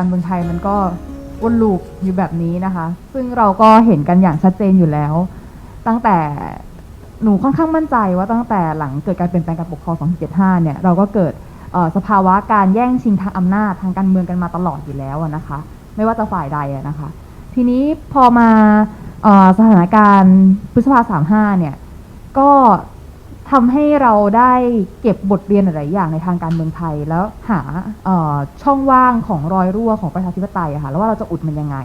การเมืองไทยมันก็วนลูปอยู่แบบนี้นะคะ ซึ่งเราก็เห็นกันอย่างชัดเจนอยู่แล้ว ตั้งแต่หนูค่อนข้างมั่นใจว่าตั้งแต่หลังเกิดการเปลี่ยนแปลงการปกครอง275 เนี่ยเราก็เกิดสภาวะการแย่งชิงทางอำนาจทางการเมืองกันมาตลอดอยู่แล้วนะคะ ไม่ว่าจะฝ่ายใดนะคะ ทีนี้พอมาสถานการณ์พฤษภา35 เนี่ยก็ ทำให้เราได้เก็บบทเรียนหลายๆอย่างในทางการเมืองไทย แล้วหาเอ่อช่องว่างของรอยรั่วของประชาธิปไตยอะค่ะแล้วว่าเราจะอุดมันยังไง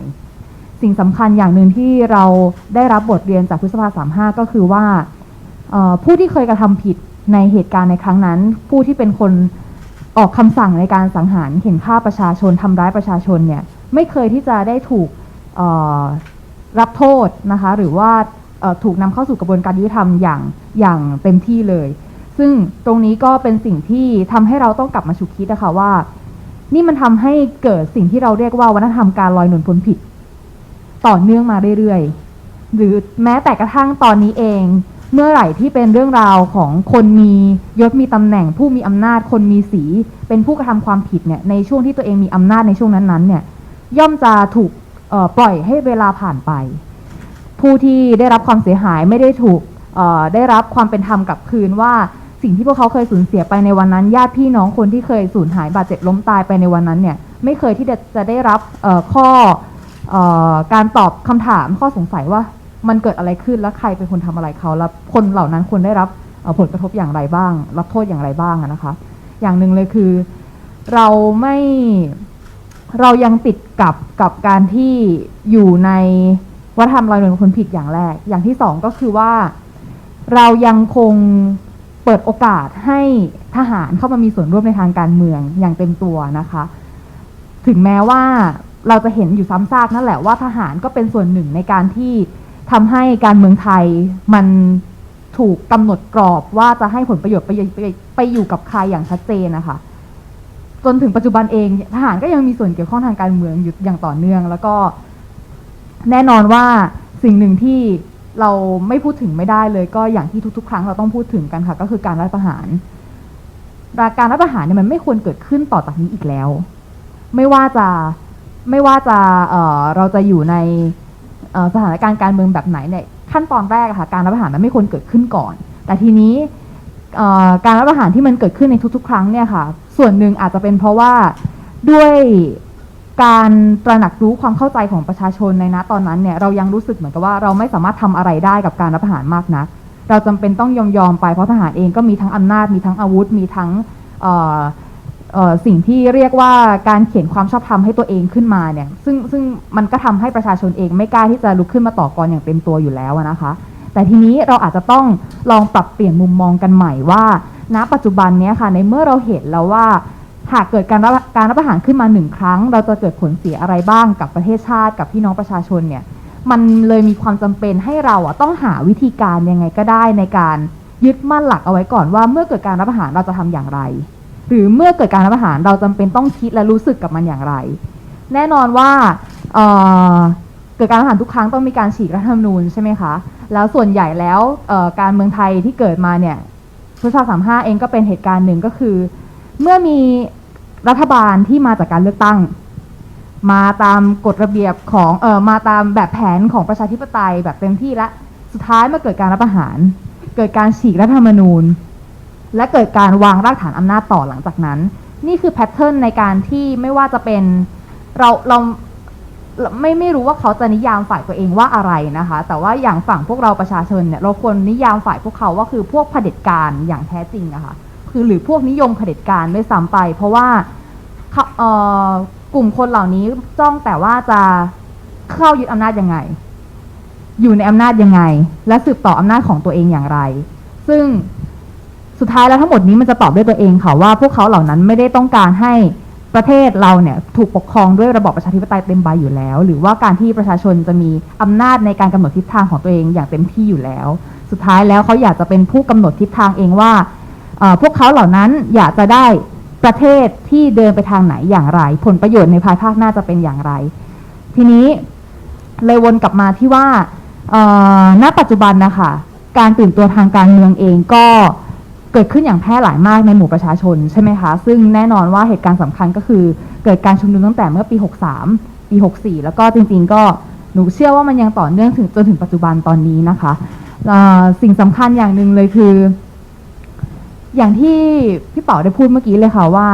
สิ่งสำคัญอย่างหนึ่งที่เราได้รับบทเรียนจากพฤษภา35ก็คือว่าเอ่อผู้ที่เคยกระทำผิดในเหตุการณ์ในครั้งนั้น ผู้ที่เป็นคนออกคำสั่งในการสังหารเข็นฆ่าประชาชนทำร้ายประชาชนเนี่ยไม่เคยที่จะได้ถูกเอ่อ รับโทษนะคะหรือว่า ถูกนำเข้าสู่กระบวนการยุติธรรมอย่างอย่างเต็มที่เลย ซึ่งตรงนี้ก็เป็นสิ่งที่ทำให้เราต้องกลับมาฉุกคิดนะคะว่า นี่มันทำให้เกิดสิ่งที่เราเรียกว่าวัฒนธรรมการลอยนุนพ้นผิด ต่อเนื่องมาเรื่อยๆ หรือแม้แต่กระทั่งตอนนี้เอง เมื่อไหร่ที่เป็นเรื่องราวของคนมียศมีตำแหน่ง ผู้มีอำนาจคนมีสี เป็นผู้กระทำความผิดเนี่ยในช่วงที่ตัวเองมีอำนาจในช่วงนั้นๆเนี่ยย่อมจะถูกปล่อยให้เวลาผ่านไป ผู้ที่ได้รับความเสียหายไม่ได้ถูกได้รับความเป็นธรรมกลับคืนว่าสิ่งที่พวกเขาเคยสูญเสียไปในวันนั้นญาติพี่น้องคนที่เคยสูญหายบาดเจ็บล้มตายไปในวันนั้นเนี่ยไม่เคยที่จะได้รับข้ออการตอบคำถามข้อสงสัยว่ามันเกิดอะไรขึ้นและใครเป็นคนทำอะไรเขาแล้วคนเหล่านั้นควรได้รับผลกระทบอย่างไรบ้าง รับโทษอย่างไรบ้างนะคะ อย่างหนึ่งเลยคือเราไม่เรายังติดกับกับการที่อยู่ใน วัฒนธรรมลอยนวลคนผิดอย่างแรก อย่างที่สองก็คือว่า เรายังคงเปิดโอกาสให้ทหารเข้ามามีส่วนร่วมในทางการเมืองอย่างเต็มตัวนะคะ ถึงแม้ว่าเราจะเห็นอยู่ซ้ำซากนั่นแหละว่าทหารก็เป็นส่วนหนึ่งในการที่ทำให้การเมืองไทยมันถูกกำหนดกรอบว่าจะให้ผลประโยชน์ไปไปไปอยู่กับใครอย่างชัดเจนนะคะจนถึงปัจจุบันเองทหารก็ยังมีส่วนเกี่ยวข้องทางการเมืองอยู่อย่างต่อเนื่อง แล้วก็ แน่นอนว่าสิ่งหนึ่งที่เราไม่พูดถึงไม่ได้เลย ก็อย่างที่ทุก ๆ ครั้งเราต้องพูดถึงกันค่ะ ก็คือการรัฐประหารการรัฐประหารเนี่ยมันไม่ควรเกิดขึ้นต่อจากนี้อีกแล้ว ไม่ว่าจะไม่ว่าจะเอ่อเราจะอยู่ในสถานการณ์การเมืองแบบไหนเนี่ยขั้นตอนแรกค่ะการรัฐประหารมันไม่ควรเกิดขึ้นก่อน แต่ทีนี้การรัฐประหารที่มันเกิดขึ้นในทุกๆ ครั้งเนี่ยค่ะ ส่วนหนึ่งอาจจะเป็นเพราะว่าด้วย การตระหนักรู้ความเข้าใจของประชาชนในณตอนนั้นเนี่ยเรายังรู้สึกเหมือนกับว่าเราไม่สามารถทำอะไรได้กับการรัฐประหารมากนัก เราจำเป็นต้องยอมยอมไปเพราะทหารเองก็มีทั้งอำนาจมีทั้งอาวุธ มีทั้งสิ่งที่เรียกว่าการเขียนความชอบธรรมให้ตัวเองขึ้นมาเนี่ยซึ่งซึ่งมันก็ทำให้ประชาชนเองไม่กล้าที่จะลุกขึ้นมาต่อกรอย่างเต็มตัวอยู่แล้วนะคะ แต่ทีนี้เราอาจจะต้องลองปรับเปลี่ยนมุมมองกันใหม่ว่า ณปัจจุบันนี้ค่ะในเมื่อเราเห็นแล้วว่า หากเกิดการรับการรับประหารขึ้นมาหนึ่งครั้ง เราจะเกิดผลเสียอะไรบ้างกับประเทศชาติกับพี่น้องประชาชนเนี่ยมันเลยมีความจำเป็นให้เราอะต้องหาวิธีการยังไงก็ได้ในการยึดมั่นหลักเอาไว้ก่อนว่าเมื่อเกิดการรับประหารเราจะทำอย่างไร หรือเมื่อเกิดการรัฐประหารเราจำเป็นต้องคิดและรู้สึกกับมันอย่างไร แน่นอนว่าเเกิดการรัฐประหารทุกครั้งต้องมีการฉีกรัฐธรรมนูญใช่ไหมคะแล้วส่วนใหญ่แล้วการเมืองไทยที่เกิดมาเนี่ยพุทธศักราช35เองก็เป็นเหตุการณ์หนึ่งก็คือ เมื่อมี รัฐบาลที่มาจากการเลือกตั้ง มาตามกฎระเบียบของเออมาตามแบบแผนของประชาธิปไตยแบบเต็มที่และสุดท้ายมาเกิดการรัฐประหาร เกิดการฉีกรัฐธรรมนูญ และเกิดการวางรากฐานอำนาจต่อหลังจากนั้น นี่คือแพทเทิร์นในการที่ไม่ว่าจะเป็นเราเราไม่ไม่รู้ว่าเขาจะนิยามฝ่ายตัวเองว่าอะไรนะคะ แต่ว่าอย่างฝั่งพวกเราประชาชนเนี่ยเราควรนิยามฝ่ายพวกเขาว่าคือพวกเผด็จการอย่างแท้จริงอะคะ คือหรือพวกนิยมเผด็จการด้วยซ้ำไป เพราะว่าเอ่อกลุ่มคนเหล่านี้จ้องแต่ว่าจะเข้ายึดอำนาจยังไง อยู่ในอำนาจยังไง และสืบต่ออำนาจของตัวเองอย่างไร ซึ่งสุดท้ายแล้วทั้งหมดนี้มันจะตอบด้วยตัวเองค่ะว่าพวกเขาเหล่านั้นไม่ได้ต้องการให้ประเทศเราเนี่ยถูกปกครองด้วยระบอบประชาธิปไตยเต็มใบอยู่แล้ว หรือว่าการที่ประชาชนจะมีอำนาจในการกำหนดทิศทางของตัวเองอย่างเต็มที่อยู่แล้ว สุดท้ายแล้วเขาอยากจะเป็นผู้กำหนดทิศทางเองว่า พวกเขาเหล่านั้นอยากจะได้ประเทศที่เดินไปทางไหนอย่างไร ผลประโยชน์ในภายภาคหน้าจะเป็นอย่างไร ทีนี้เลยวนกลับมาที่ว่าณปัจจุบันนะคะการตื่นตัวทางการเมืองเองก็เกิดขึ้นอย่างแพร่หลายมากในหมู่ประชาชนใช่ไหมคะ ซึ่งแน่นอนว่าเหตุการณ์สำคัญก็คือเกิดการชุมนุมตั้งแต่เมื่อปี 63 ปี 64 แล้วก็จริงๆ ก็หนูเชื่อว่ามันยังต่อเนื่องถึงจนถึงปัจจุบันตอนนี้นะคะ สิ่งสำคัญอย่างหนึ่งเลยคือ อย่างที่พี่เป๋าได้พูดเมื่อกี้เลยค่ะว่า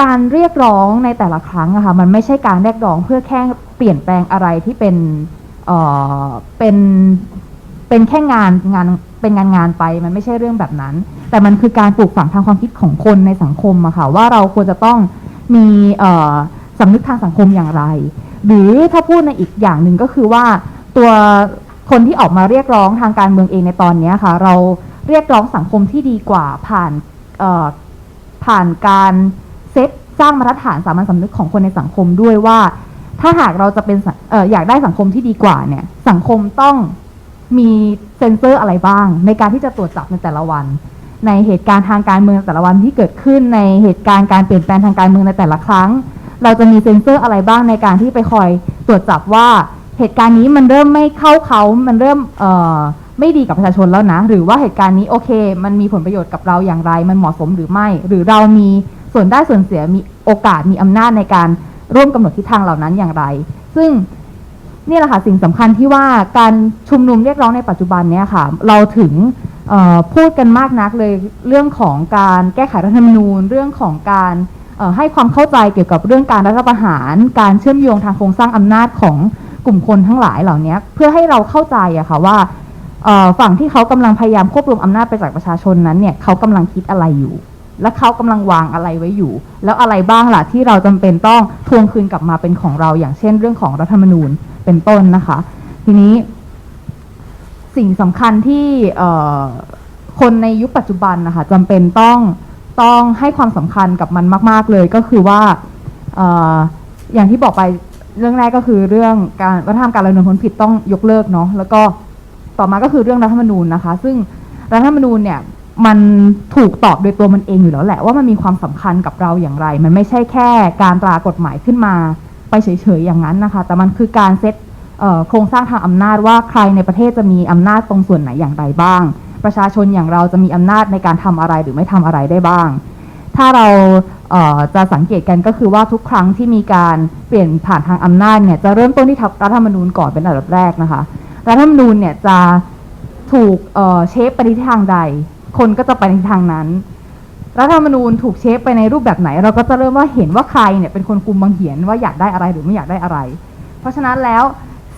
การเรียกร้องในแต่ละครั้งอะค่ะมันไม่ใช่การเรียกร้องเพื่อแค่เปลี่ยนแปลงอะไรที่เป็นเอ่อเป็นเป็นแค่งานงานเป็นงานงานไปมันไม่ใช่เรื่องแบบนั้น แต่มันคือการปลูกฝังทางความคิดของคนในสังคมอะค่ะว่าเราควรจะต้องมีเอ่อสำนึกทางสังคมอย่างไร หรือถ้าพูดในอีกอย่างหนึ่งก็คือว่าตัวคนที่ออกมาเรียกร้องทางการเมืองเองในตอนนี้ค่ะ เรา เรียกร้องสังคมที่ดีกว่าผ่านผ่านการเซตสร้างมาตรฐานสามัญสำนึกของคนในสังคมด้วยว่า ถ้าหากเราจะเป็นอออยากได้สังคมที่ดีกว่าเนี่ยสังคมต้องมีเซ็นเซอร์อะไรบ้าง ในการที่จะตรวจจับในแต่ละวัน ในเหตุการณ์ทางการเมืองแต่ละวันที่เกิดขึ้นในเหตุการณ์การเปลี่ยนแปลงทางการเมืองในแต่ละครั้ง เราจะมีเซ็นเซอร์อะไรบ้างในการที่ไปคอยตรวจจับว่าเหตุการณ์นี้มันเริ่มไม่เข้าเขา มันเริ่มเอ ไม่ดีกับประชาชนแล้วนะ หรือว่าเหตุการณ์นี้โอเค มันมีผลประโยชน์กับเราอย่างไร มันเหมาะสมหรือไม่ หรือเรามีส่วนได้ส่วนเสียมีโอกาสมีอำนาจในการร่วมกำหนดทิศทางเหล่านั้นอย่างไร ซึ่งนี่แหละค่ะสิ่งสำคัญที่ว่าการชุมนุมเรียกร้องในปัจจุบันเนี้ยค่ะ เราถึงพูดกันมากนักเลยเรื่องของการแก้ไขรัฐธรรมนูญ เรื่องของการให้ความเข้าใจเกี่ยวกับเรื่องการรัฐประหาร การเชื่อมโยงทางโครงสร้างอำนาจของกลุ่มคนทั้งหลายเหล่านี้เพื่อให้เราเข้าใจอะค่ะว่า ฝั่งที่เขากำลังพยายามควบรวมอำนาจไปจากประชาชนนั้นเนี่ยเขากำลังคิดอะไรอยู่ และเขากำลังวางอะไรไว้อยู่ แล้วอะไรบ้างล่ะที่เราจำเป็นต้องทวงคืนกลับมาเป็นของเราอย่างเช่น เรื่องของรัฐธรรมนูญเป็นต้นนะคะ ทีนี้ สิ่งสำคัญที่คนในยุคปัจจุบันนะคะจำเป็นต้องต้องให้ความสำคัญกับมันมาก ๆ เลยก็คือว่าอออย่างที่บอกไปเรื่องแรกก็คือเรื่องการวัฒนธรรมการละเมิดผลผิดต้องยกเลิกเนาะแล้วก็ ต่อมาก็คือเรื่องรัฐธรรมนูญนะคะ ซึ่งรัฐธรรมนูญเนี่ยมันถูกตอบโดยตัวมันเองอยู่แล้วแหละว่ามันมีความสำคัญกับเราอย่างไร มันไม่ใช่แค่การตรากฎหมายขึ้นมาไปเฉยๆอย่างนั้นนะคะ แต่มันคือการเซตโครงสร้างทางอำนาจว่าใครในประเทศจะมีอำนาจตรงส่วนไหนอย่างไรบ้าง ประชาชนอย่างเราจะมีอำนาจในการทำอะไรหรือไม่ทำอะไรได้บ้าง ถ้าเราเจะสังเกตกันก็คือว่าทุกครั้งที่มีการเปลี่ยนผ่านทางอำนาจเนี่ยจะเริ่มต้นที่รัฐธรรมนูญก่อนเป็นอันดับแรกนะคะ รัฐธรรมนูญเนี่ยจะถูกเเชฟไปในทิศทางใด คนก็จะไปในทิศทางนั้น รัฐธรรมนูญถูกเชฟไปในรูปแบบไหน เราก็จะเริ่มว่าเห็นว่าใครเนี่ยเป็นคนคุมบังเหียนว่าอยากได้อะไรหรือไม่อยากได้อะไร เพราะฉะนั้นแล้ว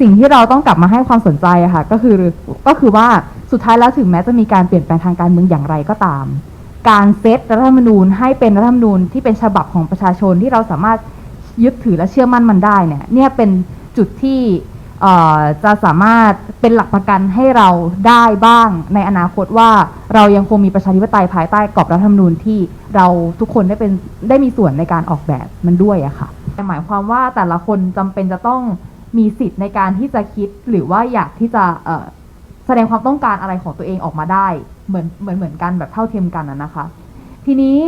สิ่งที่เราต้องกลับมาให้ความสนใจอะค่ะก็คือก็คือว่าสุดท้ายแล้วถึงแม้จะมีการเปลี่ยนแปลงทางการเมืองอย่างไรก็ตาม การเซตรัฐธรรมนูญให้เป็นรัฐธรรมนูญที่เป็นฉบับของประชาชนที่เราสามารถยึดถือและเชื่อมั่นมันได้เนี่ยเนี่ยเป็นจุดที่ จะสามารถเป็นหลักประกันให้เราได้บ้างในอนาคตว่าเรายังคงมีประชาธิปไตยภายใต้กรอบรัฐธรรมนูญที่เราทุกคนได้เป็นได้มีส่วนในการออกแบบมันด้วยอะค่ะหมายความว่าแต่ละคนจำเป็นจะต้องมีสิทธิ์ในการที่จะคิดหรือว่าอยากที่จะแสดงความต้องการอะไรของตัวเองออกมาได้เหมือนเหมือนเหมือนกันแบบเท่าเทียมกันนะคะ ทีนี้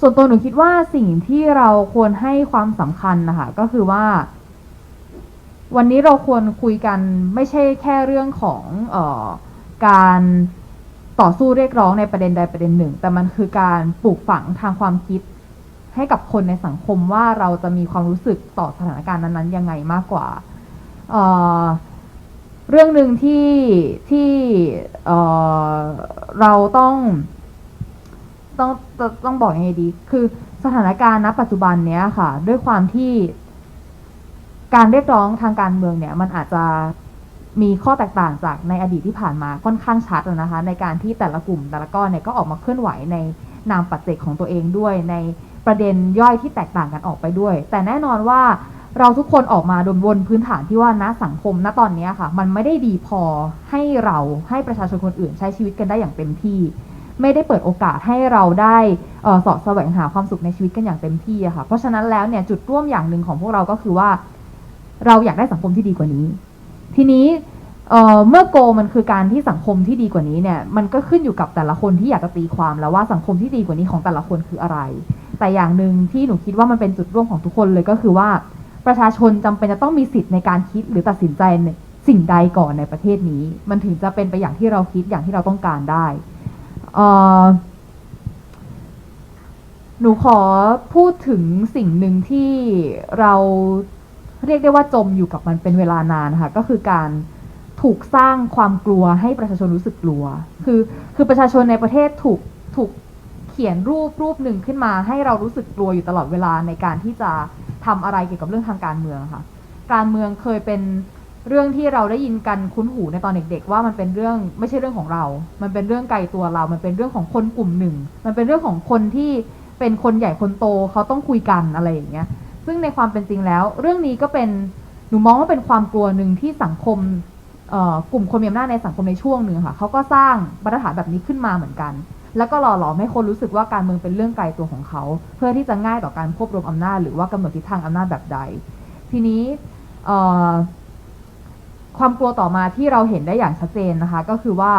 ส่วนตัวหนูคิดว่าสิ่งที่เราควรให้ความสำคัญนะคะก็คือว่า วันนี้เราควรคุยกันไม่ใช่แค่เรื่องของออการต่อสู้เรียกร้องในประเด็นใดประเด็นหนึ่ง แต่มันคือการปลูกฝังทางความคิด ให้กับคนในสังคมว่าเราจะมีความรู้สึกต่อสถานการณ์นั้นๆยังไงมากกว่าเเรื่องหนึ่งที่ที่เอ่อเราต้องต้องต้องต้องบอกยังไงดี คือสถานการณ์ณปัจจุบันเนี้ยค่ะ ด้วยความที่ การเรียกร้องทางการเมืองเนี่ยมันอาจจะมีข้อแตกต่างจากในอดีตที่ผ่านมาค่อนข้างชัดนะคะ ในการที่แต่ละกลุ่มแต่ละก้อนเนี่ยก็ออกมาเคลื่อนไหวในนามปัจเจกของตัวเองด้วย ในประเด็นย่อยที่แตกต่างกันออกไปด้วย แต่แน่นอนว่าเราทุกคนออกมาดยบนพื้นฐานที่ว่าณสังคมณตอนนี้ค่ะ มันไม่ได้ดีพอให้เราให้ประชาชนคนอื่นใช้ชีวิตกันได้อย่างเต็มที่ ไม่ได้เปิดโอกาสให้เราได้เอ่อเสแสวงหาความสุขในชีวิตกันอย่างเต็มที่อะค่ะ เพราะฉะนั้นแล้วเนี่ยจุดร่วมอย่างหนึ่งของพวกเราก็คือว่า เราอยากได้สังคมที่ดีกว่านี้ ทีนี้เมื่อโกมันคือการที่สังคมที่ดีกว่านี้เนี่ยมันก็ขึ้นอยู่กับแต่ละคนที่อยากจะตีความแล้วว่าสังคมที่ดีกว่านี้ของแต่ละคนคืออะไร แต่อย่างหนึ่งที่หนูคิดว่ามันเป็นจุดร่วมของทุกคนเลยก็คือว่าประชาชนจำเป็นจะต้องมีสิทธิ์ในการคิดหรือตัดสินใจสิ่งใดก่อนในประเทศนี้ มันถึงจะเป็นไปอย่างที่เราคิดอย่างที่เราต้องการได้หนูขอพูดถึงสิ่งหนึ่งที่เรา เรียกได้ว่าจมอยู่กับมันเป็นเวลานานนะคะก็คือการถูกสร้างความกลัวให้ประชาชนรู้สึกกลัว คือคือประชาชนในประเทศถูกถูกเขียนรูปรูปหนึ่งขึ้นมา ให้เรารู้สึกกลัวอยู่ตลอดเวลาในการที่จะทำอะไรเกี่ยวกับเรื่องทางการเมืองค่ะ การเมืองเคยเป็นเรื่องที่เราได้ยินกันคุ้นหูในตอนเด็กๆว่ามันเป็นเรื่องไม่ใช่เรื่องของเรา มันเป็นเรื่องไกลตัวเรา มันเป็นเรื่องของคนกลุ่มหนึ่ง มันเป็นเรื่องของคนที่เป็นคนใหญ่คนโตเขาต้องคุยกันอะไรอย่างเงี้ย ซึ่งในความเป็นจริงแล้ว เรื่องนี้ก็เป็นหนูมองว่าเป็นความกลัวหนึ่งที่สังคมกลุ่มคนมีอำนาจในสังคมในช่วงหนึ่งค่ะเขาก็สร้างมาตรฐานแบบนี้ขึ้นมาเหมือนกัน แล้วก็หล่อหลอมให้คนรู้สึกว่าการเมืองเป็นเรื่องไกลตัวของเขา เพื่อที่จะง่ายต่อการควบรวมอำนาจ หรือว่ากำหนดทิศทางอำนาจแบบใด ทีนี้ความกลัวต่อมาที่เราเห็นได้อย่างชัดเจนนะคะ ก็คือว่า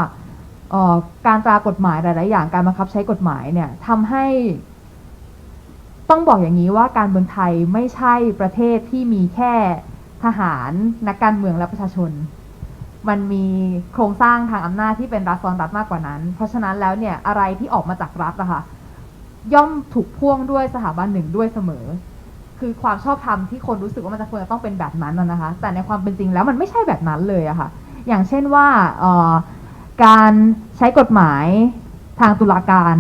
การตรากฎหมายหลาย ๆ อย่างการบังคับใช้กฎหมายเนี่ยทำให้ ต้องบอกอย่างนี้ว่าการเมืองไทยไม่ใช่ประเทศที่มีแค่ทหารนักการเมืองและประชาชน มันมีโครงสร้างทางอำนาจที่เป็นรัฐซ้อนรัฐมากกว่านั้น เพราะฉะนั้นแล้วเนี่ยอะไรที่ออกมาจากรัฐอะค่ะย่อมถูกพ่วงด้วยสถาบันหนึ่งด้วยเสมอ คือความชอบธรรมที่คนรู้สึกว่ามันจะควรจะต้องเป็นแบบนั้นนะนะคะ แต่ในความเป็นจริงแล้วมันไม่ใช่แบบนั้นเลยอะค่ะ อย่างเช่นว่าการใช้กฎหมาย ทางตุลาการ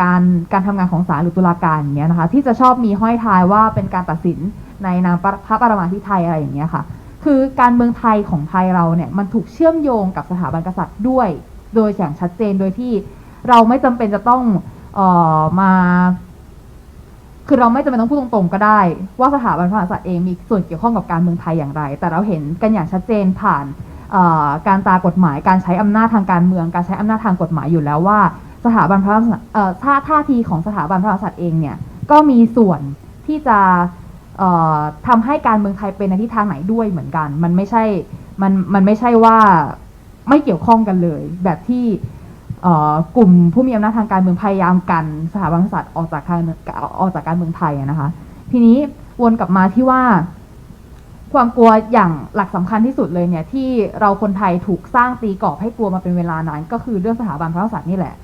การการทำงานของศาลหรือตุลาการอย่างเงี้ยนะคะที่จะชอบมีห้อยท้ายว่าเป็นการตัดสินในนามพระปรมาภิไธยอะไรอย่างเงี้ยค่ะ คือการเมืองไทยของไทยเราเนี่ยมันถูกเชื่อมโยงกับสถาบันกษัตริย์ด้วย โดยอย่างชัดเจนโดยที่เราไม่จำเป็นจะต้องออมา คือเราไม่จำเป็นต้องพูดตรงๆก็ได้ ว่าสถาบันพระมหากษัตริย์เองมีส่วนเกี่ยวข้องกับการเมืองไทยอย่างไร แต่เราเห็นกันอย่างชัดเจนผ่านการตรากฎหมายการใช้อำนาจทางการเมือง การใช้อำนาจทางกฎหมายอยู่แล้วว่า สถาบันพระมหากษัตริย์เอ่อท่าท่าทีของสถาบันพระมหากษัตริย์เองเนี่ยก็มีส่วนที่จะเอ่อทำให้การเมืองไทยเป็นในทิศทางไหนด้วยเหมือนกัน มันไม่ใช่มันมันไม่ใช่ว่าไม่เกี่ยวข้องกันเลย แบบที่กลุ่มผู้มีอำนาจทางการเมืองพยายามกันสถาบันพระมหากษัตริย์ออกจากการออกจากการเมืองไทยนะคะ ทีนี้วนกลับมาที่ว่า ความกลัวอย่างหลักสำคัญที่สุดเลยเนี่ยที่เราคนไทยถูกสร้างตีกรอบให้กลัวมาเป็นเวลานานก็คือเรื่องสถาบันพระมหากษัตริย์นี่แหละ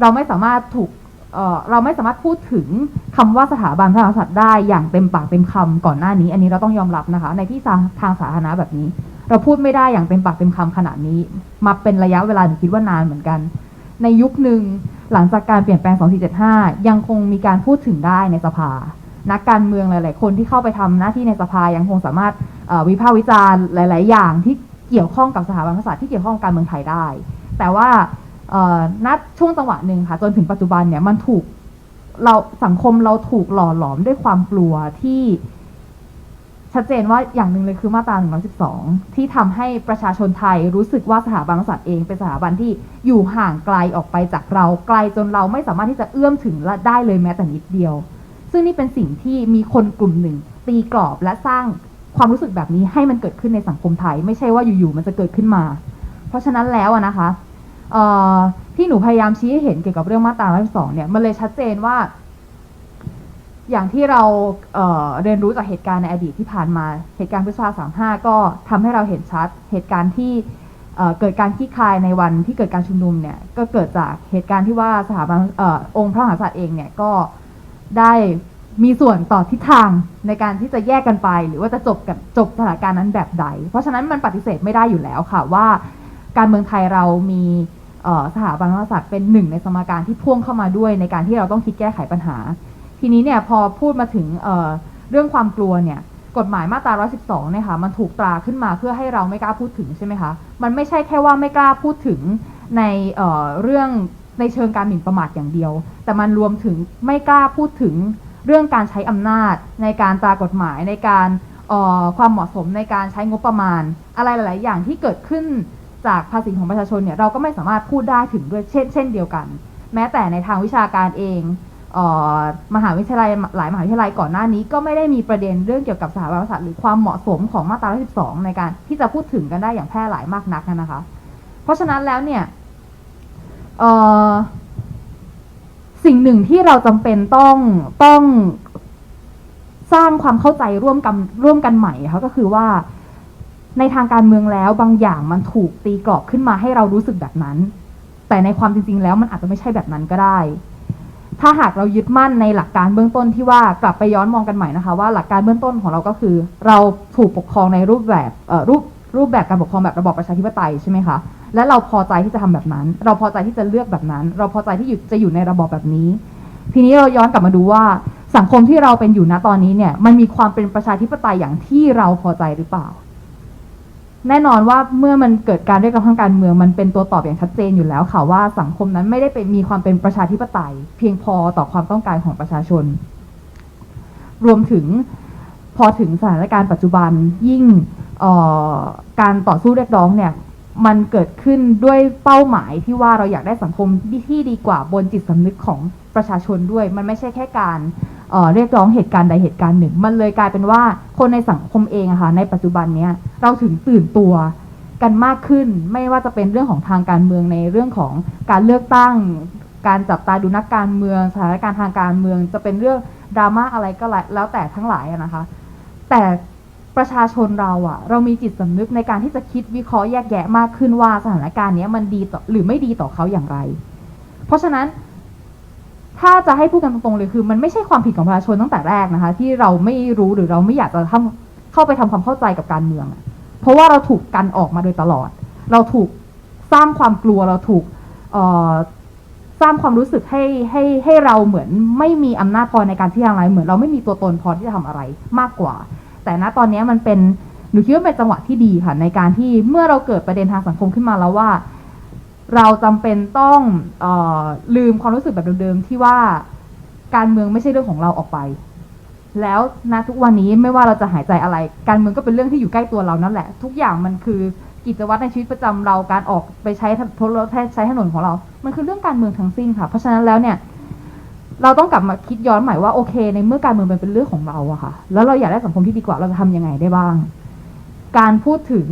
เราไม่สามารถถูกเเราไม่สามารถพูดถึงคำว่าสถาบันพระมหากษัตริย์ได้อย่างเต็มปากเต็มคำก่อนหน้านี้ อันนี้เราต้องยอมรับนะคะ ในที่ทางสาธารณะแบบนี้ เราพูดไม่ได้อย่างเต็มปากเต็มคำขนาดนี้ มาเป็นระยะเวลาหนูคิดว่านานเหมือนกัน ในยุคหนึ่งหลังจากการเปลี่ยนแปลง 2475 ยังคงมีการพูดถึงได้ในสภา นักการเมืองหลาย ๆ คนที่เข้าไปทำหน้าที่ในสภายังคงสามารถวิพากษ์วิจารณ์หลาย ๆ อย่างที่เกี่ยวข้องกับสถาบันกษัตริย์ที่เกี่ยวข้องกับการเมืองไทยได้ แต่ว่า ณช่วงจังหวะหนึ่งค่ะจนถึงปัจจุบันเนี่ยมันถูกเราสังคมเราถูกหล่อหลอมด้วยความกลัวที่ชัดเจนว่าอย่างหนึ่งเลยคือมาตรา 112 ที่ทำให้ประชาชนไทยรู้สึกว่าสถาบันกษัตริย์เองเป็นสถาบันที่อยู่ห่างไกลออกไปจากเราไกลจนเราไม่สามารถที่จะเอื้อมถึงและได้เลยแม้แต่นิดเดียว ซึ่งนี่เป็นสิ่งที่มีคนกลุ่มหนึ่ง ตีกรอบและสร้างความรู้สึกแบบนี้ให้มันเกิดขึ้นในสังคมไทย ไม่ใช่ว่าอยู่ๆมันจะเกิดขึ้นมา เพราะฉะนั้นแล้วนะคะ เอ่อที่หนูพยายามชี้ให้เห็นเกี่ยวกับเรื่องมาตรา112เนี่ยมันเลยชัดเจนว่า อย่างที่เราเเรียนรู้จากเหตุการณ์ในอดีตที่ผ่านมา เหตุการณ์พฤษภาสามห้าก็ทำให้เราเห็นชัด เหตุการณ์ที่เอ่อเกิดการขี้คายในวันที่เกิดการชุมนุมเนี่ยก็เกิดจากเหตุการณ์ที่ว่าสถาบันอองค์พระมหากษัตริย์เองเนี่ยก็ได้มีส่วนต่อทิศทางในการที่จะแยกกันไป หรือว่าจะจบกับจบสถานการณ์นั้นแบบใด เพราะฉะนั้นมันปฏิเสธไม่ได้อยู่แล้วค่ะว่า การเมืองไทยเรามี สถาบันพระมหากษัตริย์เป็นหนึ่งในสมการที่พ่วงเข้ามาด้วยในการที่เราต้องคิดแก้ไขปัญหา ทีนี้เนี่ยพอพูดมาถึงเเรื่องความกลัวเนี่ยกฎหมายมาตรา 112 เนี่ยค่ะมันถูกตราขึ้นมาเพื่อให้เราไม่กล้าพูดถึงใช่ไหมคะ มันไม่ใช่แค่ว่าไม่กล้าพูดถึงในเเรื่องในเชิงการหมิ่นประมาทอย่างเดียว แต่มันรวมถึงไม่กล้าพูดถึงเรื่องการใช้อำนาจ ในการตรากฎหมายในการความเหมาะสมในการใช้งบประมาณ อะไรหลาย ๆ อย่างที่เกิดขึ้น จากภาษีของประชาชนเนี่ยเราก็ไม่สามารถพูดได้ถึงด้วยเช่นเช่นเดียวกัน แม้แต่ในทางวิชาการเองออมหาวิทยาลัยหลายมหาวิทยาลัยก่อนหน้านี้ ก็ไม่ได้มีประเด็นเรื่องเกี่ยวกับสถาบันกษัตริย์หรือความเหมาะสมของมาตรา 12 ในการที่จะพูดถึงกันได้อย่างแพร่หลายมากนักนะคะ เพราะฉะนั้นแล้วเนี่ยสิ่งหนึ่งที่เราจำเป็นต้องต้องสร้างความเข้าใจร่วมกันร่วมกันใหม่ค่ะก็คือว่า ในทางการเมืองแล้วบางอย่างมันถูกตีกรอบขึ้นมาให้เรารู้สึกแบบนั้น แต่ในความจริง ๆ แล้วมันอาจจะไม่ใช่แบบนั้นก็ได้ ถ้าหากเรายึดมั่นในหลักการเบื้องต้นที่ว่ากลับไปย้อนมองกันใหม่นะคะ ว่าหลักการเบื้องต้นของเราก็คือ เราถูกปกครองในรูปแบบรูปรูปแบบการปกครองแบบระบอบประชาธิปไตยใช่ไหมคะและเราพอใจที่จะทำแบบนั้น เราพอใจที่จะเลือกแบบนั้น เราพอใจที่อยู่จะอยู่ในระบอบแบบนี้ ทีนี้เราย้อนกลับมาดูว่าสังคมที่เราเป็นอยู่ณตอนนี้เนี่ยมันมีความเป็นประชาธิปไตยอย่างที่เราพอใจหรือเปล่า แน่นอนว่าเมื่อมันเกิดการเรียกร้องทางการเมืองมันเป็นตัวตอบอย่างชัดเจนอยู่แล้วค่ะว่าสังคมนั้นไม่ได้เป็นมีความเป็นประชาธิปไตย เพียงพอต่อความต้องการของประชาชน รวมถึงพอถึงสถานการณ์ปัจจุบันยิ่งออการต่อสู้เรียกร้องเนี่ย มันเกิดขึ้นด้วยเป้าหมายที่ว่าเราอยากได้สังคมที่ดีกว่าบนจิตสำนึกของประชาชนด้วย มันไม่ใช่แค่การเเรียกร้องเหตุการณ์ใดเหตุการณ์หนึ่ง มันเลยกลายเป็นว่าคนในสังคมเองอะค่ะในปัจจุบันเนี้ยเราถึงตื่นตัวกันมากขึ้น ไม่ว่าจะเป็นเรื่องของทางการเมืองในเรื่องของการเลือกตั้ง การจับตาดูนักการเมือง สถานการณ์ทางการเมือง จะเป็นเรื่องดราม่าอะไรก็แล้วแต่ทั้งหลายนะคะ แต่ ประชาชนเราอะเรามีจิตสำนึกในการที่จะคิดวิเคราะห์แยกแยะมากขึ้นว่าสถานการณ์นี้มันดีต่อหรือไม่ดีต่อเขาอย่างไร เพราะฉะนั้น ถ้าจะให้พูดกันตรงๆเลยคือ มันไม่ใช่ความผิดของประชาชนตั้งแต่แรกนะคะ ที่เราไม่รู้หรือเราไม่อยากจะทำเข้าไปทำความเข้าใจกับการเมืองเพราะว่าเราถูกกันออกมาโดยตลอด เราถูกสร้างความกลัวเราถูกสร้างความรู้สึกให้ให้ให้เราเหมือนไม่มีอำนาจพอในการที่จะทำอะไร เหมือนเราไม่มีตัวตนพอที่จะทำอะไรมากกว่า แต่ณตอนนี้มันเป็นหนูคิดว่าเป็นจังหวะที่ดีค่ะ ในการที่เมื่อเราเกิดประเด็นทางสังคมขึ้นมาแล้วว่า เราจำเป็นต้องออลืมความรู้สึกแบบเดิมๆที่ว่าการเมืองไม่ใช่เรื่องของเราออกไป แล้วณทุกวันนี้ไม่ว่าเราจะหายใจอะไร การเมืองก็เป็นเรื่องที่อยู่ใกล้ตัวเรานั่นแหละ ทุกอย่างมันคือกิจวัตรในชีวิตประจำเราการออกไปใช้ทรถใช้ถนนของเรา มันคือเรื่องการเมืองทั้งสิ้นค่ะ เพราะฉะนั้นแล้วเนี่ย เราต้องกลับมาคิดย้อนใหม่ว่าโอเค ในเมื่อการเมืองมันเป็นเรื่องของเราอะค่ะ แล้วเราอยากได้สังคมที่ดีกว่าเราจะทำยังไงได้บ้าง การพูดถึง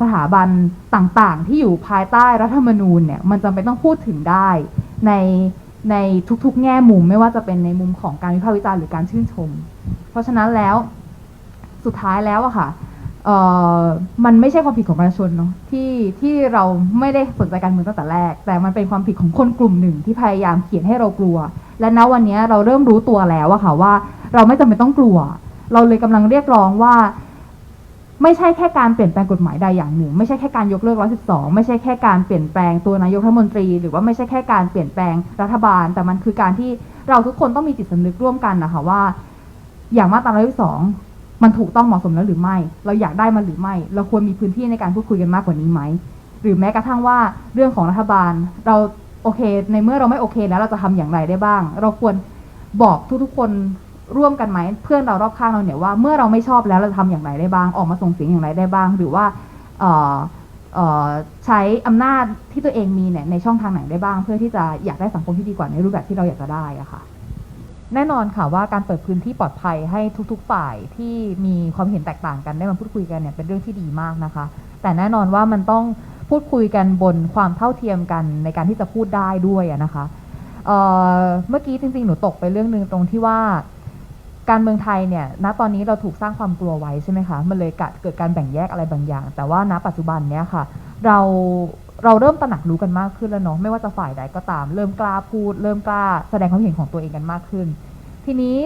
สถาบันต่างๆ ที่อยู่ภายใต้รัฐธรรมนูญเนี่ยมันจำเป็นต้องพูดถึงได้ในในทุกๆ แง่มุมไม่ว่าจะเป็นในมุมของการวิพากษ์วิจารณ์หรือการชื่นชม เพราะฉะนั้นแล้วสุดท้ายแล้วอะค่ะ เอ่อมันไม่ใช่ความผิดของประชาชนเนาะที่ที่เราไม่ได้สนใจการเมืองตั้งแต่แรก แต่มันเป็นความผิดของคนกลุ่มหนึ่งที่พยายามเขียนให้เรากลัว และณวันนี้เราเริ่มรู้ตัวแล้วอะค่ะว่า เราไม่จำเป็นต้องกลัว เราเลยกำลังเรียกร้องว่า ไม่ใช่แค่การเปลี่ยนแปลงกฎหมายใดอย่างหนึ่ง ไม่ใช่แค่การยกเลิก112 ไม่ใช่แค่การเปลี่ยนแปลงตัวนายกรัฐมนตรี หรือว่าไม่ใช่แค่การเปลี่ยนแปลงรัฐบาล แต่มันคือการที่เราทุกคนต้องมีจิตสำนึกร่วมกันนะคะว่า อย่างมาตรา112 มันถูกต้องเหมาะสมแล้วหรือไม่ เราอยากได้มันหรือไม่ เราควรมีพื้นที่ในการพูดคุยกันมากกว่านี้ไหม หรือแม้กระทั่งว่าเรื่องของรัฐบาล เราโอเค ในเมื่อเราไม่โอเคแล้วเราจะทำอย่างไรได้บ้าง เราควรบอกทุกๆคนร่วมกันไหมเพื่อนเรารอบข้างเราเนี่ยว่าเมื่อเราไม่ชอบแล้วเราจะทำอย่างไรได้บ้าง ออกมาส่งเสียงอย่างไรได้บ้าง หรือว่าใช้อำนาจที่ตัวเองมีเนี่ยในช่องทางไหนได้บ้าง เพื่อที่จะอยากได้สังคมที่ดีกว่าในรูปแบบที่เราอยากจะได้อะค่ะ แน่นอนค่ะว่าการเปิดพื้นที่ปลอดภัยให้ทุก ๆ ฝ่ายที่มีความเห็นแตกต่างกันได้มาพูดคุยกันเนี่ยเป็นเรื่องที่ดีมากนะคะ แต่แน่นอนว่ามันต้องพูดคุยกันบนความเท่าเทียมกันในการที่จะพูดได้ด้วยอะนะคะเเมื่อกี้จริงๆ หนูตกไปเรื่องหนึ่งตรงที่ว่าการเมืองไทยเนี่ย ณ ตอนนี้เราถูกสร้างความกลัวไว้ใช่ไหมคะ มันเลยเกิดการแบ่งแยกอะไรบางอย่าง แต่ว่าณปัจจุบันเนี้ยค่ะ เรา เราเริ่มตระหนักรู้กันมากขึ้นแล้วเนาะไม่ว่าจะฝ่ายใดก็ตาม เริ่มกล้าพูด เริ่มกล้าแสดงความเห็นของตัวเองกันมากขึ้น ทีนี้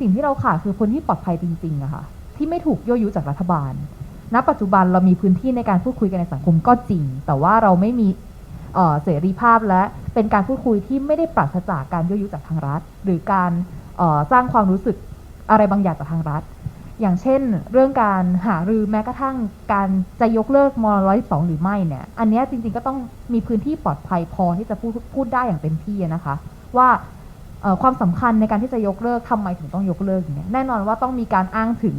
สิ่งที่เราขาดคือคนที่ปลอดภัยจริงๆอะค่ะที่ไม่ถูกยั่วยุจากรัฐบาล ณ ปัจจุบันเรามีพื้นที่ในการพูดคุยกันในสังคมก็จริง แต่ว่าเราไม่มีเสรีภาพและเป็นการพูดคุยที่ไม่ได้ปราศจากการยั่วยุจากทางรัฐ หรือการสร้างความรู้สึกอะไรบางอย่างจากทางรัฐ อย่างเช่น เรื่องการหารือแม้กระทั่งการจะยกเลิกม .112 หรือไม่เนี่ย อันนี้จริงๆก็ต้องมีพื้นที่ปลอดภัยพอที่จะพูดพูดได้อย่างเต็มที่นะคะ ว่าความสำคัญในการที่จะยกเลิกทำไมถึงต้องยกเลิกเงี้ยแน่นอนว่าต้องมีการอ้างถึง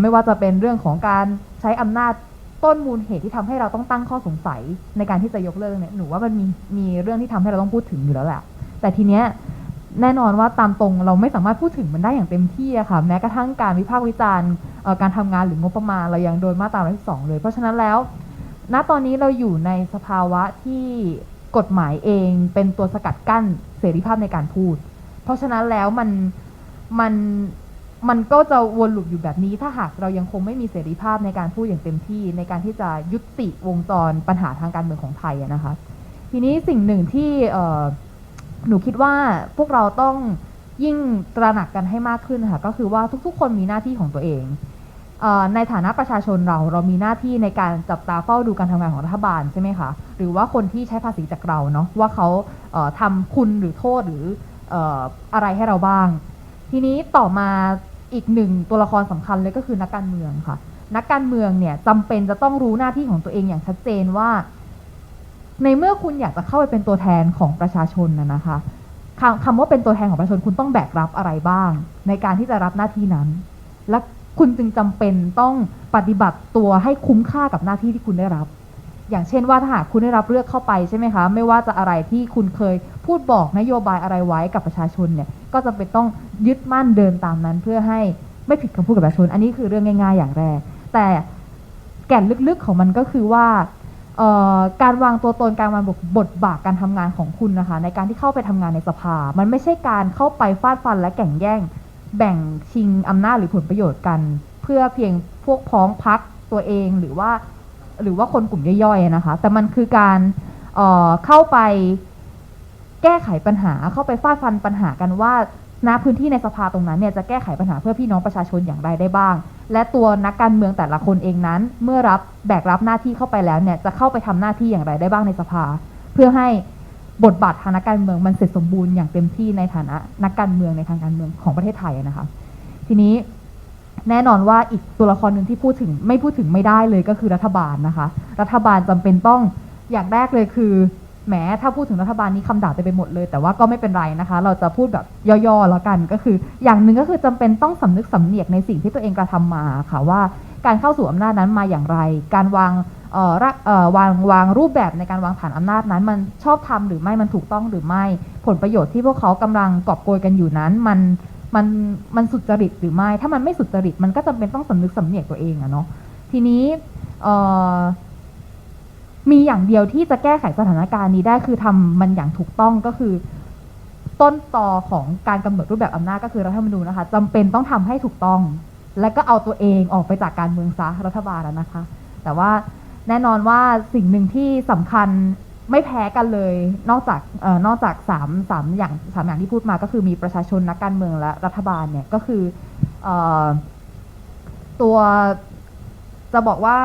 ไม่ว่าจะเป็นเรื่องของการใช้อำนาจต้นมูลเหตุที่ทำให้เราต้องตั้งข้อสงสัยในการที่จะยกเลิกเนี่ยหนูว่ามันมีมีเรื่องที่ทำให้เราต้องพูดถึงอยู่แล้วแหละแต่ทีเนี้ย แน่นอนว่าตามตรงเราไม่สามารถพูดถึงมันได้อย่างเต็มที่อะค่ะแม้กระทั่งการวิพากษ์วิจารณ์การทำงานหรืองบประมาณเรายังโดนมาตรา112เลย เพราะฉะนั้นแล้ว ณตอนนี้เราอยู่ในสภาวะที่กฎหมายเองเป็นตัวสกัดกั้นเสรีภาพในการพูด เพราะฉะนั้นแล้วมันมันมันก็จะวนลูปอยู่แบบนี้ ถ้าหากเรายังคงไม่มีเสรีภาพในการพูดอย่างเต็มที่ ในการที่จะยุติวงจรปัญหาทางการเมืองของไทยนะคะ ทีนี้สิ่งหนึ่งที่ หนูคิดว่าพวกเราต้องยิ่งตระหนักกันให้มากขึ้นค่ะก็คือว่าทุกๆ คนมีหน้าที่ของตัวเองอในฐานะประชาชนเราเรามีหน้าที่ในการจับตาเฝ้าดูการทำงานของรัฐบาลใช่ไหมคะหรือว่าคนที่ใช้ภาษีจากเราเนาะว่าเขาเอ่อทำคุณหรือโทษหรือเอ่ออะไรให้เราบ้าง ทีนี้ต่อมาอีกหนึ่งตัวละครสำคัญเลยก็คือนักการเมืองค่ะ นักการเมืองเนี่ยจำเป็นจะต้องรู้หน้าที่ของตัวเองอย่างชัดเจนว่า ในเมื่อคุณอยากจะเข้าไปเป็นตัวแทนของประชาชนนะนะคะคำคำว่าเป็นตัวแทนของประชาชนคุณต้องแบกรับอะไรบ้าง ในการที่จะรับหน้าที่นั้น และคุณจึงจำเป็นต้องปฏิบัติตัวให้คุ้มค่ากับหน้าที่ที่คุณได้รับ อย่างเช่นว่าถ้าหากคุณได้รับเลือกเข้าไปใช่ไหมคะ ไม่ว่าจะอะไรที่คุณเคยพูดบอกนโยบายอะไรไว้กับประชาชนเนี่ย ก็จำเป็นต้องยึดมั่นเดินตามนั้น เพื่อให้ไม่ผิดคำพูดกับประชาชน อันนี้คือเรื่องง่าย ๆ อย่างแรก แต่แก่นลึกๆของมันก็คือว่า การวางตัวตนการวางบทบาทการทำงานของคุณนะคะ ในการที่เข้าไปทำงานในสภา มันไม่ใช่การเข้าไปฟาดฟันและแข่งแย่ง แบ่งชิงอำนาจหรือผลประโยชน์กัน เพื่อเพียงพวกพ้องพักตัวเองหรือว่า หรือว่าคนกลุ่มย่อยๆนะคะ แต่มันคือการเเข้าไปแก้ไขปัญหาเข้าไปฟาดฟันปัญหากันว่า ณพื้นที่ในสภาตรงนั้นเนี่ยจะแก้ไขปัญหาเพื่อพี่น้องประชาชนอย่างไรได้บ้าง และตัวนักการเมืองแต่ละคนเองนั้น เมื่อรับแบกรับหน้าที่เข้าไปแล้วเนี่ยจะเข้าไปทำหน้าที่อย่างไรได้บ้างในสภา เพื่อให้บทบาททางนักการเมืองมันเสร็จสมบูรณ์อย่างเต็มที่ในฐานะนักการเมืองในทางการเมืองของประเทศไทยนะคะ ทีนี้แน่นอนว่าอีกตัวละครหนึ่งที่พูดถึงไม่พูดถึงไม่ได้เลยก็คือรัฐบาลนะคะ รัฐบาลจำเป็นต้องอย่างแรกเลยคือ แหมถ้าพูดถึงรัฐบาลนี้คำด่าเต็มไปหมดเลย แต่ว่าก็ไม่เป็นไรนะคะ เราจะพูดแบบย่อๆแล้วกันก็คือ อย่างหนึ่งก็คือจำเป็นต้องสำนึกสำเนียกในสิ่งที่ตัวเองกระทำมาค่ะว่าการเข้าสู่อำนาจนั้นมาอย่างไร การวางรักวางวางรูปแบบในการวางฐานอำนาจนั้น มันชอบทำหรือไม่มันถูกต้องหรือไม่ ผลประโยชน์ที่พวกเขากำลังกอบโกยกันอยู่นั้น มันมันมันสุจริตหรือไม่ ถ้ามันไม่สุจริตมันก็จำเป็นต้องสำนึกสำเนียกตัวเองอะเนาะทีนี้ มีอย่างเดียวที่จะแก้ไขสถานการณ์นี้ได้คือทำมันอย่างถูกต้องก็คือ ต้นตอของการกำหนดรูปแบบอำนาจก็คือรัฐธรรมนูญนะคะจำเป็นต้องทำให้ถูกต้อง และก็เอาตัวเองออกไปจากการเมืองซะรัฐบาลแล้วนะคะ แต่ว่าแน่นอนว่าสิ่งหนึ่งที่สำคัญไม่แพ้กันเลย นอกจากเออนอกจากสามสามอย่างสามอย่างที่พูดมาก็คือมีประชาชนนักการเมืองและรัฐบาลเนี่ยก็คือเออตัว จะบอกว่า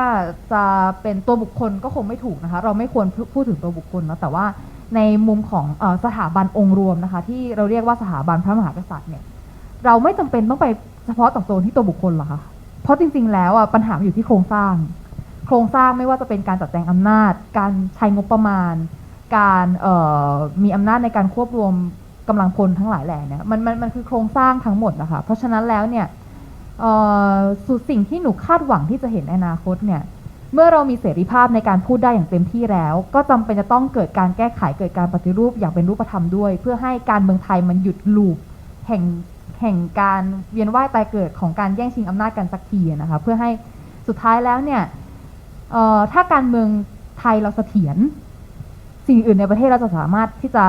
จะเป็นตัวบุคคลก็คงไม่ถูกนะคะ เราไม่ควรพูดถึงตัวบุคคลนะแต่ว่าในมุมของอสถาบันองค์รวมนะคะ ที่เราเรียกว่าสถาบันพระมหากษัตริย์เนี่ย เราไม่จำเป็นต้องไปเฉพาะต่อโซนที่ตัวบุคคลหรอกค่ะเพราะจริง ๆ แล้วอะปัญหาอยู่ที่โครงสร้าง โครงสร้างไม่ว่าจะเป็นการจัดแจงอำนาจ การใช้งบประมาณ การมีอำนาจในการควบรวมกำลังพลทั้งหลายแหล่เนี่ยมันมันมันคือโครงสร้างทั้งหมดนะคะเพราะฉะนั้นแล้วเนี่ย สุดสิ่งที่หนูคาดหวังที่จะเห็นในอนาคตเนี่ย เมื่อเรามีเสรีภาพในการพูดได้อย่างเต็มที่แล้ว ก็จำเป็นจะต้องเกิดการแก้ไขเกิดการปฏิรูปอย่างเป็นรูปธรรมด้วย เพื่อให้การเมืองไทยมันหยุดลูปแห่งแห่งการเวียนว่ายตายเกิดของการแย่งชิงอำนาจกันสักทีนะคะเพื่อให้สุดท้ายแล้วเนี่ยถ้าการเมืองไทยเราเสถียรสิ่งอื่นในประเทศเราจะสามารถที่จะ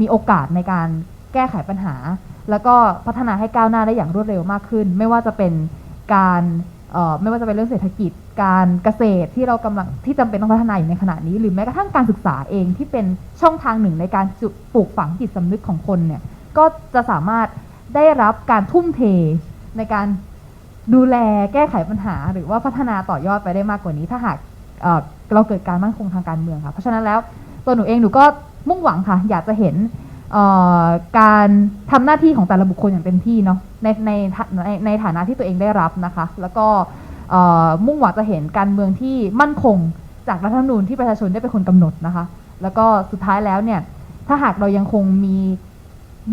มีโอกาสในการแก้ไขปัญหา แล้วก็พัฒนาให้ก้าวหน้าได้อย่างรวดเร็วมากขึ้น ไม่ว่าจะเป็นการไม่ว่าจะเป็นเรื่องเศรษฐกิจ การเกษตรที่เรากำลังที่จำเป็นต้องพัฒนาอยู่ในขณะนี้ หรือแม้กระทั่งการศึกษาเองที่เป็นช่องทางหนึ่งในการปลูกฝังจิตสำนึกของคนเนี่ยก็จะสามารถได้รับการทุ่มเทในการดูแลแก้ไขปัญหา หรือว่าพัฒนาต่อยอดไปได้มากกว่านี้ ถ้าหากเเราเกิดการมั่นคงทางการเมืองค่ะเพราะฉะนั้นแล้วตัวหนูเองหนูก็มุ่งหวังค่ะ อยากจะเห็น การทำหน้าที่ของแต่ละบุคคลอย่างเต็มที่เนาะในในในฐานะที่ตัวเองได้รับนะคะ แล้วก็มุ่งหวังจะเห็นการเมืองที่มั่นคงจากรัฐธรรมนูญที่ประชาชนได้เป็นคนกำหนดนะคะ แล้วก็สุดท้ายแล้วเนี่ยถ้าหากเรายังคงมี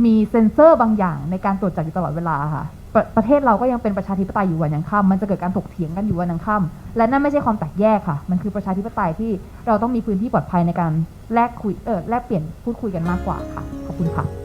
มีเซ็นเซอร์บางอย่างในการตรวจจับอยู่ตลอดเวลาค่ะ ประประเทศเราก็ยังเป็นประชาธิปไตยอยู่วันยังค่ำมันจะเกิดการถกเถียงกันอยู่วันยังค่ำและนั่นไม่ใช่ความแตกแยกค่ะ มันคือประชาธิปไตยที่เราต้องมีพื้นที่ปลอดภัยในการแลกคุยเออแลกเปลี่ยนพูดคุยกันมากกว่าค่ะขอบคุณค่ะ